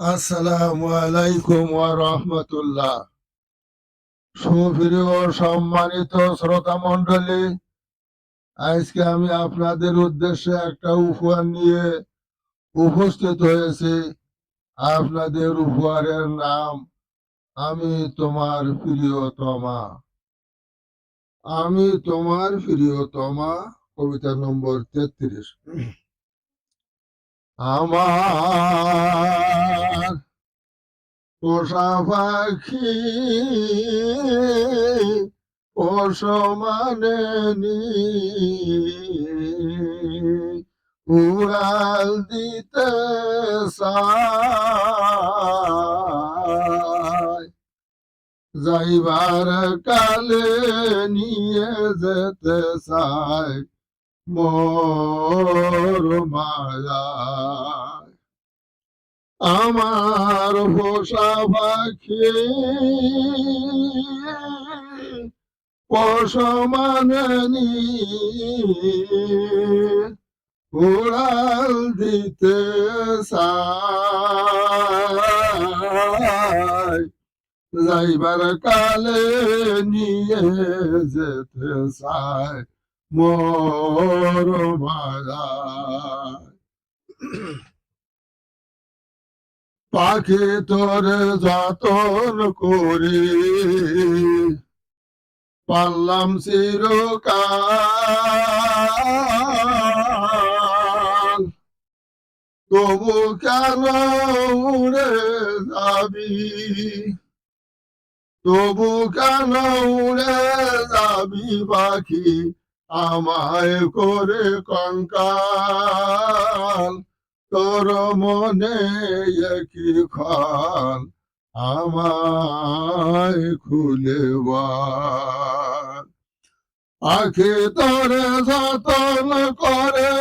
আসসালামু আলাইকুম ওয়া রাহমাতুল্লাহ। সুপ্রিয় সম্মানিত শ্রোতা মণ্ডলী, আজকে আমি আপনাদের উদ্দেশ্যে একটা উপহার নিয়ে উপস্থিত হয়েছি। আপনাদের উপহারের নাম আমি তোমার প্রিয়তমা। আমি তোমার প্রিয়তমা, কবিতা নম্বর তেত্রিশ। আমার পোষা পাখি অসমানে উড়াল দিতে যাইবার কালে নিয়ে যেতে চায়। মোর মায়ায় আমার পোষা পাখি পশমানি উড়াল দিতে চায় যাইবার কালে নিয়ে যেতে চায় মোর পাখি তোরে যতন করি পারলাম চিরকাল। তবু কেন উড়ে যাবি? তবু কেন উড়ে যাবি পাখি? আমায় করে কঙ্কাল, তোর মনে একই খাল, আমায় খুলে আখি তোরে যতন করে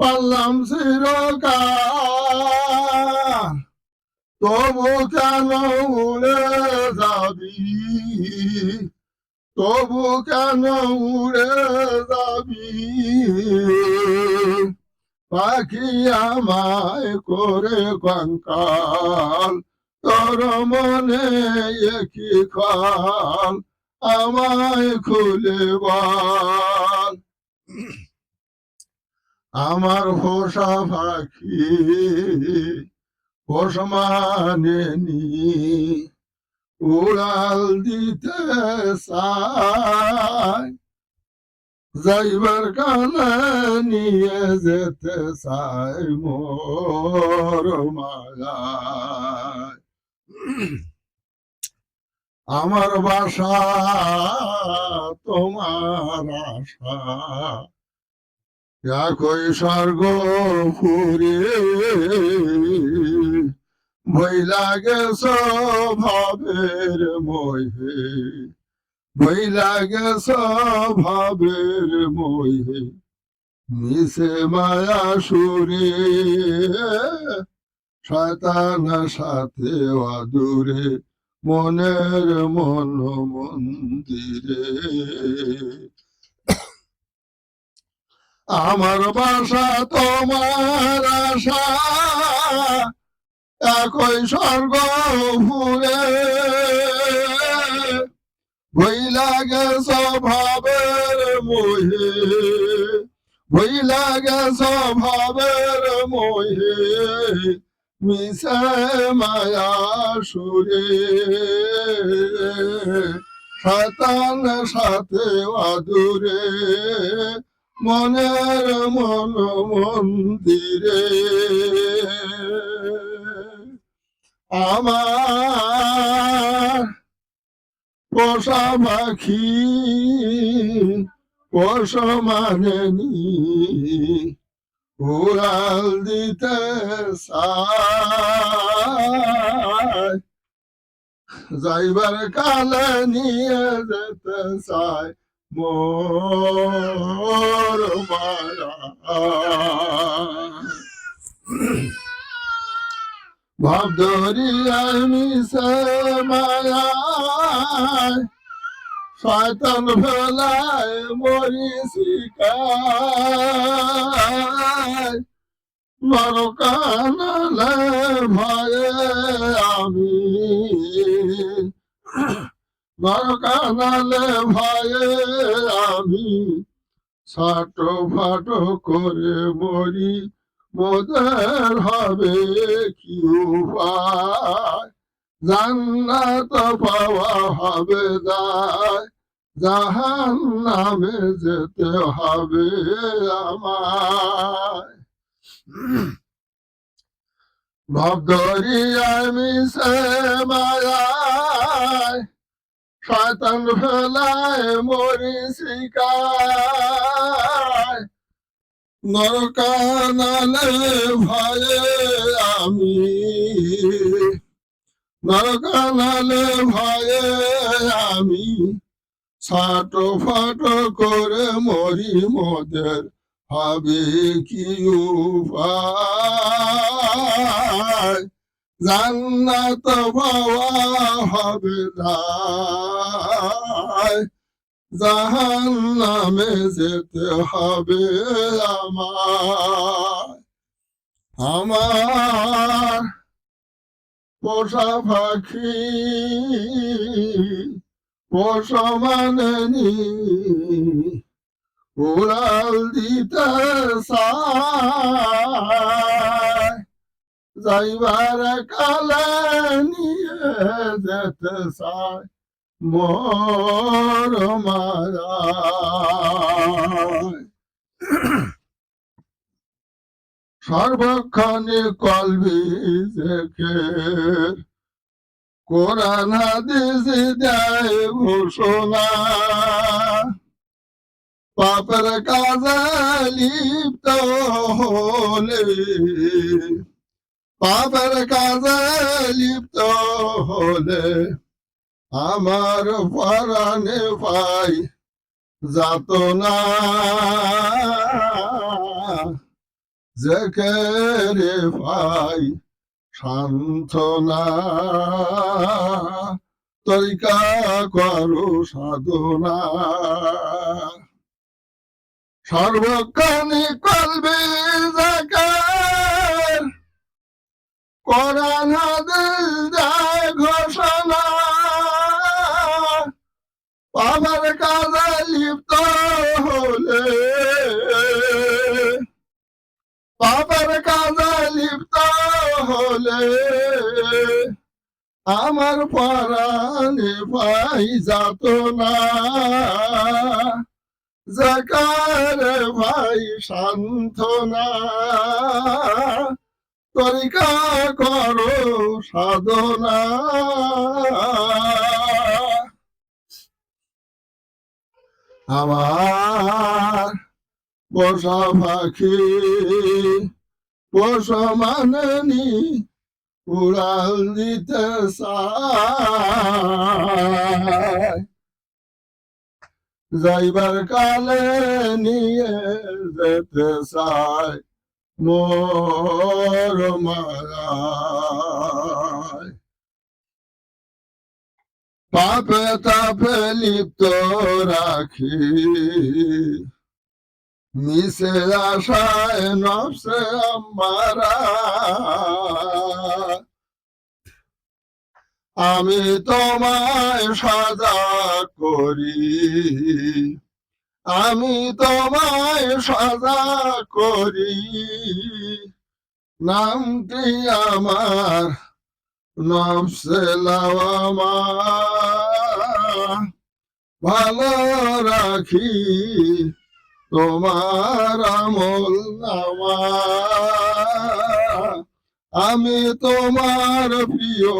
পারলাম চিরকাল। তবু কেন উড়ে যাবি? তবু কেন উড়ে যাবি? পাখি আমায় করে কঙ্কাল, তোর মনে একই খাল আমায় খুলে বল। আমার পোষা পাখি পোষ মানেনি উড়াল দিতে যাইবার কালে নিয়ে যেতে চাই মোর মায়ায় আমার বাসা তোমার আশা। একই স্বর্গ ফুরে ভই লাগে স্বভাবের মোহে ভই লাগে স্বভাবের মোহে, মিশে মায়া সুরে, শয়তান সাথে অদূরে, মনের মন মন্দিরে। আমার বাসা তোমার আশা একই স্বর্গ ফুরে ভই লাগে স্বভাবের মোহে ভই লাগে স্বভাবের মোহে, মিশে মায়া সুরে। সাথে অদূরে, মনের মন মন্দিরে আমার পোষা পাখি পোষ মানেনি। উড়াল দিতে যাইবার কালে নিয়ে যেতে মোর মায়া ভাব ধরিয়ায় মিশে মরি শিকায় ভয়ে আমি নরকানালে ভয়ে আমি ছাটো ফাটো করে মরি মোদের হবে কি উপায়? জান্নাত পাওয়া হবে দায় জাহান নামে যেতে হবে আমায়। ভবদরিয়ায় মিশে মায়ায়, শয়তান ফেলায় মরি শিকায় নরকানালে ভয়ে আমি। নরকানালে ভয়ে আমি। ছাটো ফাটো করে মরি মোদের হবে কি উপায়? জান্নাত পাওয়া হবে দায় জাহান নামে যেতে হবে আমার। আমার পোষা পাখি, পোষা মানেনি, উড়াল দিতে যাইবার কালে নিয়ে যেতে চায়। মোর মায়ায় সর্বক্ষণে কলবি দেখে কোরআন হাদিস দেয় ঘোষণা। পাপের কাজে লিপ্ত হলে পাপের কাজে লিপ্ত হলে আমার পরাণে পাই যাত না। রে পাই সান্ত্বনা। তরিকা করো সাধনা। সর্বক্ষণে কলবে জাকার। কোরআন হাদিস পাবার কাজে লিপ্ত হলে। পাবার কাজে লিপ্ত হলে আমার পরাণে ভাই যাত না জাকার ভাই সান্ত্বনা। তরিকা করো সাধনা। আমার পোষা পাখি পোষ মাননি উড়াল দিতে যাইবার কালে নিয়ে যেতে চায় মোর মায়ায় পাপে তাপে লিপ্ত রাখি। মিশে আশায়, নফসে আমারা আমি তোমায় সাজা করি। আমি তোমায় সাজা করি। নামটি আমার নফসে লাওয়ামা। ভালো রাখি তোমার আমল আমি তোমার প্রিয়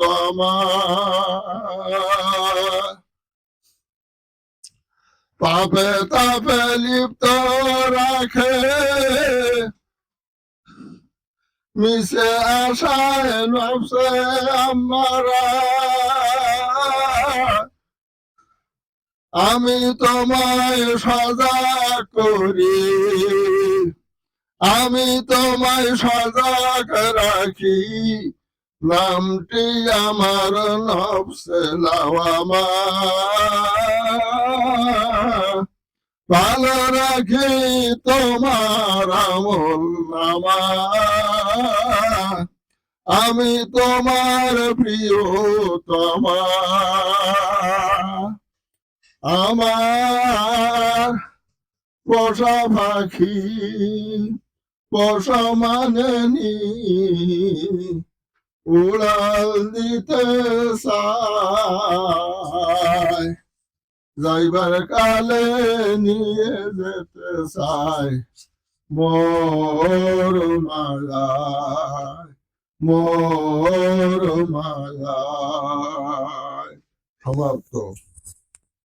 তোমার পাপে তাপে লিপ্ত রাখে মিশে আশায় নফসে আমারা আমি তোমায় সজা করি। আমি তোমায় সজাগ রাখি। নামটি আমার নফসে লাওয়ামা। ভালো রাখি তোমার আমল আমি তোমার প্রিয় তোমা আমার পোষা পাখি, পোষা মানেনি, উড়াল দিতে চায়। যাইবার কালে নিয়ে যেতে চাই। মোর মালায় মোর মালায়। সমাপ্ত।